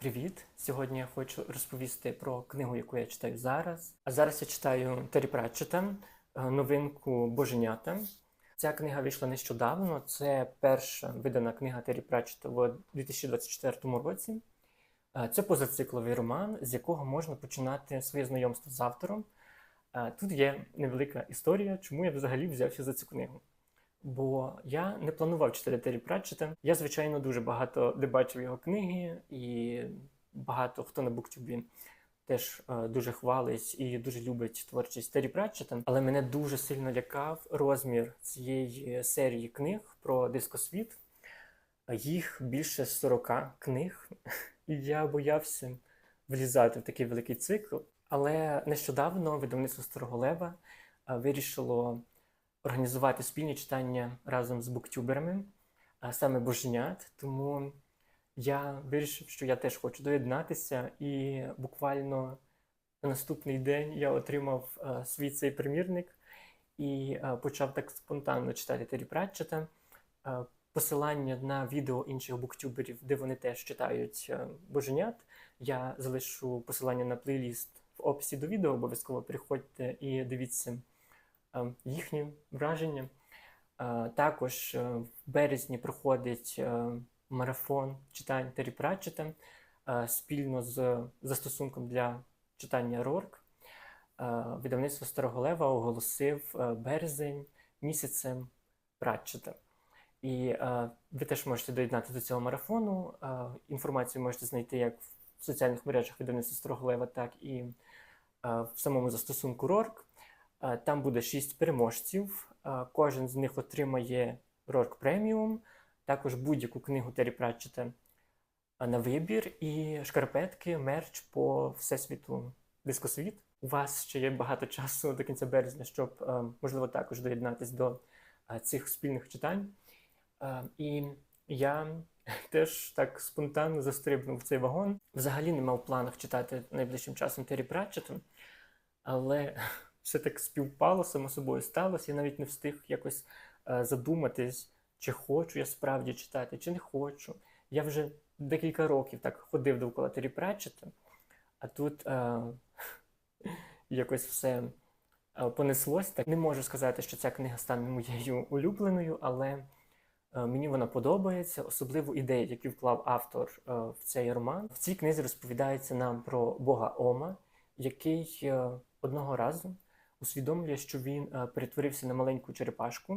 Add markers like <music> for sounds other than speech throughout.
Привіт! Сьогодні я хочу розповісти про книгу, яку я читаю зараз. А зараз я читаю Террі Пратчета, е, новинку Боженята. Ця книга вийшла нещодавно. Це перша видана книга Террі Пратчета в 2024 році. Е, Це позацикловий роман, з якого можна починати своє знайомство з автором. Е, Тут є невелика історія, чому я взагалі взявся за цю книгу. Бо я не планував читати Террі Пратчета. Я, звичайно, дуже багато де бачив його книги, і багато хто на Буктюбі теж е, дуже хвалить і дуже любить творчість Террі Пратчета. Але мене дуже сильно лякав розмір цієї серії книг про дискосвіт. Їх більше 40 книг, і я боявся влізати в такий великий цикл. Але нещодавно видавництво Старого Лева е, вирішило організувати спільні читання разом з буктюберами, а саме боженят. Тому я вирішив, що я теж хочу доєднатися, і буквально на наступний день я отримав е, свій цей примірник і е, почав так спонтанно читати Террі Пратчета. Е, Посилання на відео інших буктюберів, де вони теж читають боженят. Я залишу посилання на плейліст в описі до відео. Обов'язково приходьте і дивіться їхні враження. Також е, в березні проходить е, марафон читань Террі Пратчета е, спільно з застосунком для читання Рорк. Видавництво Старого Лева оголосив березень місяцем Пратчета. І ви теж можете доєднатися до цього марафону. Інформацію можете знайти як в соціальних мережах видавництва Старого Лева, так і в самому застосунку Рорк. Е, Там буде шість переможців. Е, Кожен з них отримає Рорк преміум, також будь-яку книгу Террі Пратчета е, на вибір, і шкарпетки, мерч по всесвіту дискосвіт. У вас ще є багато часу до кінця березня, щоб можливо також доєднатись до цих спільних читань. І я <laughs> теж так спонтанно застрибнув в цей вагон. Взагалі не мав планах читати найближчим часом Террі Пратчета, але все так співпало, само собою сталося. Я навіть не встиг якось е, задуматись, чи хочу я справді читати, чи не хочу. Я вже декілька років так ходив довкола Террі Пратчета, а тут е, <laughs> якось все е, понеслось. Так не можу сказати, що ця книга стане моєю улюбленою, але е, мені вона подобається, особливо ідеї, які вклав автор в цей роман. В цій книзі розповідається нам про Бога Ома, який одного разу усвідомлює, що він е, перетворився на маленьку черепашку.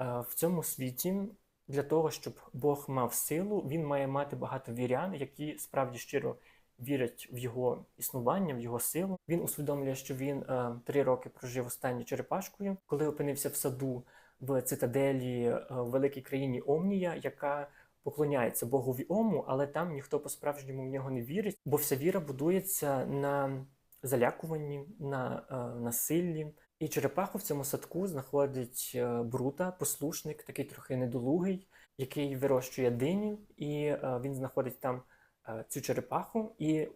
Е, В цьому світі для того, щоб Бог мав силу, він має мати багато вірян, які справді щиро вірять в його існування, в його силу. Він усвідомлює, що він е, три роки прожив останньою черепашкою, коли опинився в саду в цитаделі в великій країні Омнія, яка поклоняється Богові Ому, але там ніхто по-справжньому в нього не вірить, бо вся віра будується на залякуванні, на е, насиллі. І черепаху в цьому садку знаходить е, Брута, послушник, такий трохи недолугий, який вирощує дині, і е, він знаходить там цю черепаху, і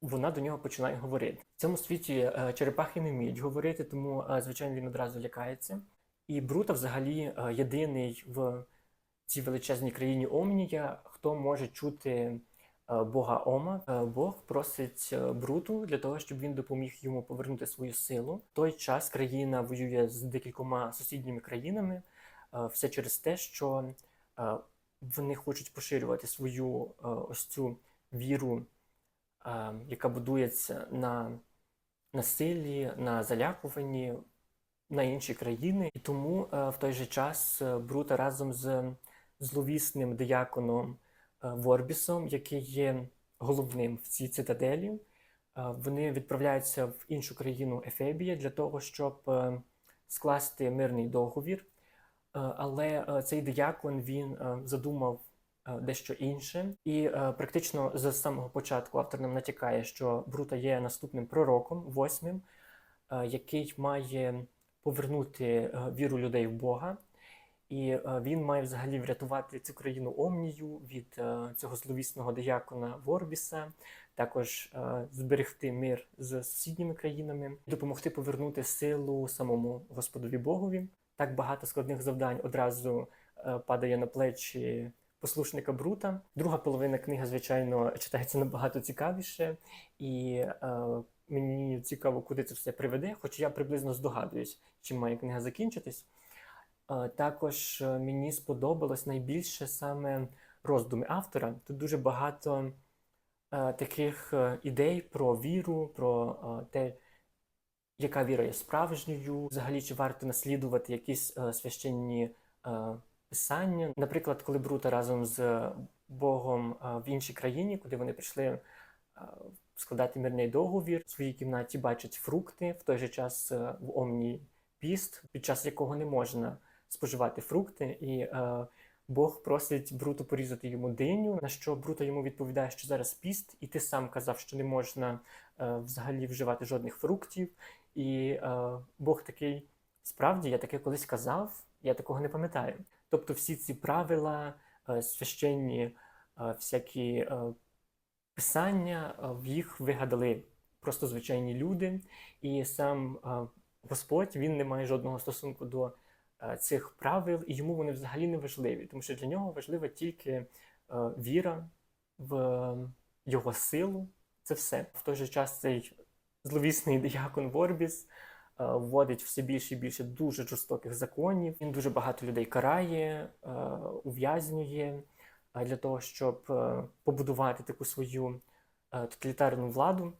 вона до нього починає говорити. В цьому світі черепахи не вміють говорити, тому, звичайно, він одразу лякається. І Брута взагалі єдиний в цій величезній країні Омнія, хто може чути Бога Ома. Е, Бог просить е, Бруту для того, щоб він допоміг йому повернути свою силу. В той час країна воює з декількома сусідніми країнами, е, все через те, що е, вони хочуть поширювати свою е, ось цю віру, е, яка будується на насиллі, на залякуванні на інші країни. І тому е, в той же час е, Брута разом з зловісним дияконом е, Ворбісом, який є головним в цій цитаделі, е, вони відправляються в іншу країну Ефебія для того, щоб е, скласти мирний договір. Е, Але е, цей диякон він е, задумав е, дещо інше, і е, практично з самого початку автор нам натякає, що Брута є наступним пророком, восьмим, е, який має повернути е, віру людей в Бога. І е, він має взагалі врятувати цю країну Омнію від е, цього зловісного диякона Ворбіса, також е, зберегти мир з сусідніми країнами, допомогти повернути силу самому Господові Богові. Так багато складних завдань одразу падає на плечі послушника Брута. Друга половина книги, звичайно, читається набагато цікавіше, і мені цікаво, куди це все приведе, хоч я приблизно здогадуюсь, чим має книга закінчитись. Е, також е, мені сподобалось найбільше саме роздуми автора. Тут дуже багато е, таких ідей про віру, про те, яка віра є справжньою, взагалі чи варто наслідувати якісь священні писання. Наприклад, коли Брута разом з Богом в іншій країні, куди вони прийшли складати мирний договір, в своїй кімнаті бачать фрукти, в той же час в Омні піст, під час якого не можна споживати фрукти, і е, Бог просить Бруту порізати йому диню, на що Брута йому відповідає, що зараз піст, і ти сам казав, що не можна е, взагалі вживати жодних фруктів. І е, Бог такий, справді, я таке колись казав, я такого не пам'ятаю. Тобто всі ці правила, е, священні е, всякі е, писання, е, їх вигадали просто звичайні люди, і сам е, Господь він не має жодного стосунку до цих правил, і йому вони взагалі не важливі, тому що для нього важлива тільки е, віра в е, його силу. Це все. В той же час цей зловісний <laughs> диякон Ворбіс е, вводить все більше і більше дуже жорстоких законів. Він дуже багато людей карає, е, ув'язнює е, для того, щоб е, побудувати таку свою е, тоталітарну владу.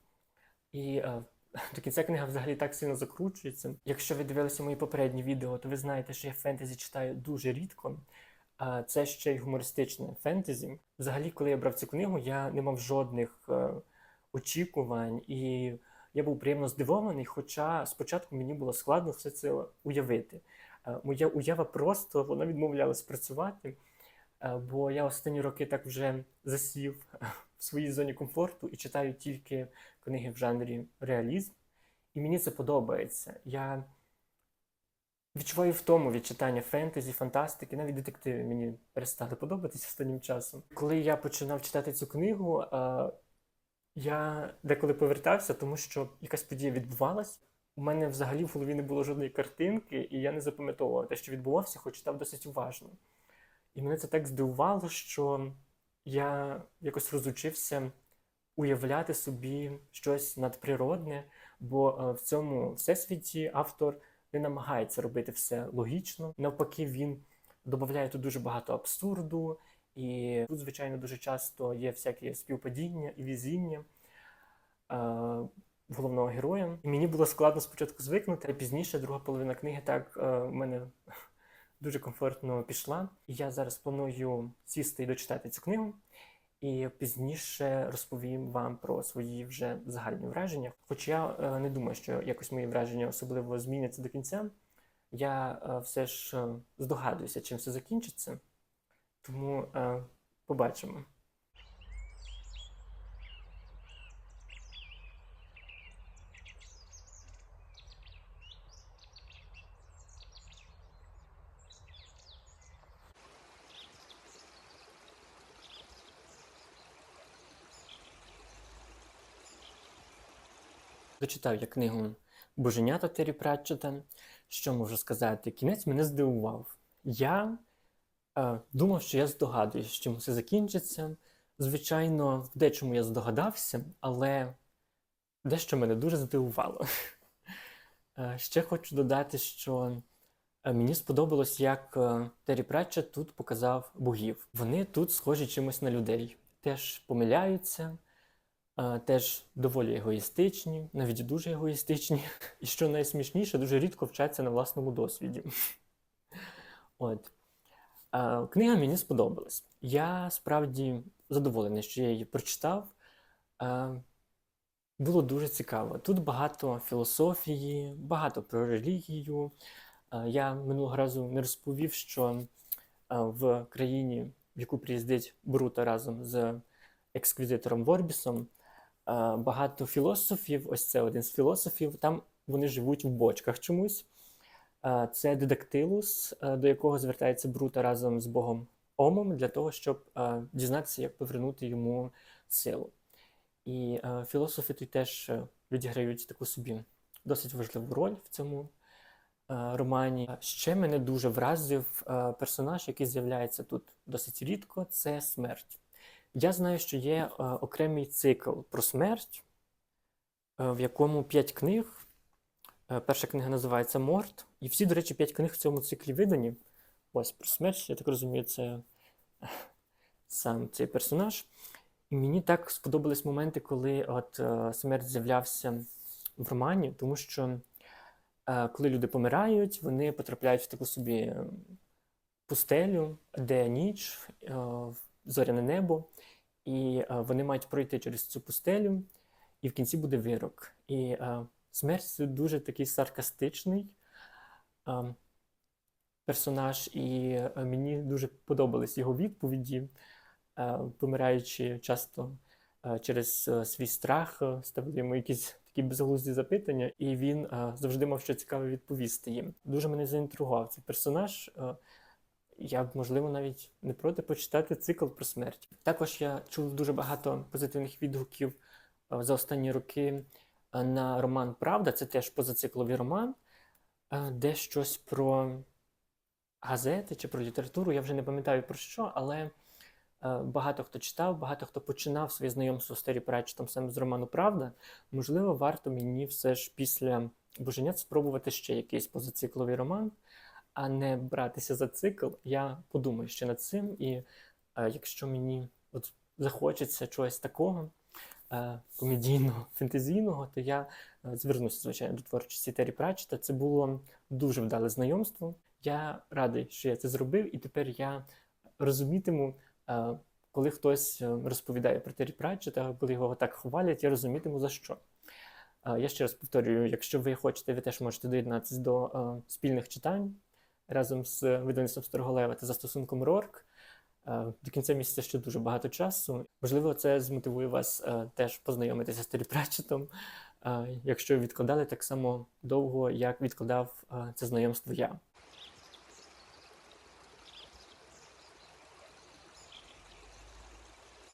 І е, <laughs> до кінця книга взагалі так сильно закручується. Якщо ви дивилися мої попередні відео, то ви знаєте, що я фентезі читаю дуже рідко. А це ще й гумористичне фентезі. Взагалі, коли я брав цю книгу, я не мав жодних е, очікувань, і я був приємно здивований, хоча спочатку мені було складно все це уявити. Е, моя уява просто вона відмовлялась працювати, е, бо я останні роки так вже засів в своїй зоні комфорту і читаю тільки книги в жанрі реалізм. І мені це подобається. Я відчуваю втому від читання фентезі, фантастики, навіть детективи мені перестали подобатися останнім часом. Коли я починав читати цю книгу, е, я деколи повертався, тому що якась подія відбувалась. У мене взагалі в голові не було жодної картинки, і я не запам'ятовував те, що відбувався, хоч читав досить уважно. І мене це так здивувало, що я якось розучився уявляти собі щось надприродне, бо е, в цьому всесвіті автор не намагається робити все логічно. Навпаки, він додає тут дуже багато абсурду, і тут, звичайно, дуже часто є всякі співпадіння і візіння. е, Головного героя. І мені було складно спочатку звикнути, а пізніше друга половина книги так е, мене дуже комфортно пішла. Я зараз планую сісти і дочитати цю книгу, і пізніше розповім вам про свої вже загальні враження. Хоч я е, не думаю, що якось мої враження особливо зміняться до кінця. Я е, все ж е, здогадуюся, чим все закінчиться. Тому е, побачимо. Дочитав я книгу Боженята Террі Пратчета. Що можу сказати? Кінець мене здивував. Я е, думав, що я здогадуюсь, чим все закінчиться. Звичайно, в дечому я здогадався, але дещо мене дуже здивувало. Е, ще хочу додати, що е, мені сподобалось, як е, Террі Пратчет тут показав богів. Вони тут схожі чимось на людей, теж помиляються, теж доволі егоїстичні, навіть дуже егоїстичні. <laughs> І що найсмішніше, дуже рідко вчаться на власному досвіді. <laughs> От. Е, Книга мені сподобалась. Я справді задоволений, що я її прочитав. Е, Було дуже цікаво. Тут багато філософії, багато про релігію. Е, Я минулого разу не розповів, що е, в країні, в яку приїздить Брута разом з ексквізитором Ворбісом, е, багато філософів, ось це один з філософів, там вони живуть в бочках чомусь. Е, Це Дедактилус, е, до якого звертається Брута разом з Богом Омом для того, щоб е, дізнатися, як повернути йому силу. І е, філософи тут теж е, відіграють таку собі досить важливу роль в цьому е, романі. Ще мене дуже вразив е, персонаж, який з'являється тут досить рідко. Це смерть. Я знаю, що є е, окремий цикл про смерть, е, в якому п'ять книг. Е, Перша книга називається Морт. І всі, до речі, п'ять книг в цьому циклі видані. Ось про смерть, я так розумію, це е, сам цей персонаж. І мені так сподобались моменти, коли от е, смерть з'являвся в романі, тому що е, коли люди помирають, вони потрапляють в таку собі е, пустелю, де ніч, е, зоряне небо, і е, вони мають пройти через цю пустелю, і в кінці буде вирок. І е, смерть це дуже такий саркастичний е, персонаж, і мені дуже подобались його відповіді, помираючи часто через свій страх, ставили йому якісь такі безглузді запитання, і він завжди мав що цікаве відповісти їм. Дуже мене заінтригував цей персонаж. Я б, можливо, навіть не проти почитати цикл про смерть. Також я чув дуже багато позитивних відгуків е, за останні роки е, на роман Правда. Це теж позацикловий роман, е, де щось про газети чи про літературу. Я вже не пам'ятаю про що, але багато хто читав, багато хто починав своє знайомство з Террі Пратчетом саме з роману Правда. Можливо, варто мені все ж після Боженят спробувати ще якийсь позацикловий роман, а не братися за цикл. Я подумаю ще над цим, і е, якщо мені от захочеться чогось такого. е, Комедійного, <laughs> фентезійного, то я е, звернуся, звичайно, до творчості Террі Пратчета. Це було дуже вдале знайомство. Я радий, що я це зробив, і тепер я розумітиму, е, коли хтось е, розповідає про Террі Пратчета, коли його так хвалять, я розумітиму за що. Е, Я ще раз повторюю, якщо ви хочете, ви теж можете доєднатися до е, спільних читань разом з видавництвом Сторголева та застосунком Рорк. Е, До кінця місяця ще дуже багато часу. Можливо, це змотивує вас е, теж познайомитися з Теріпрачетом, е, якщо відкладали так само довго, як відкладав це знайомство я.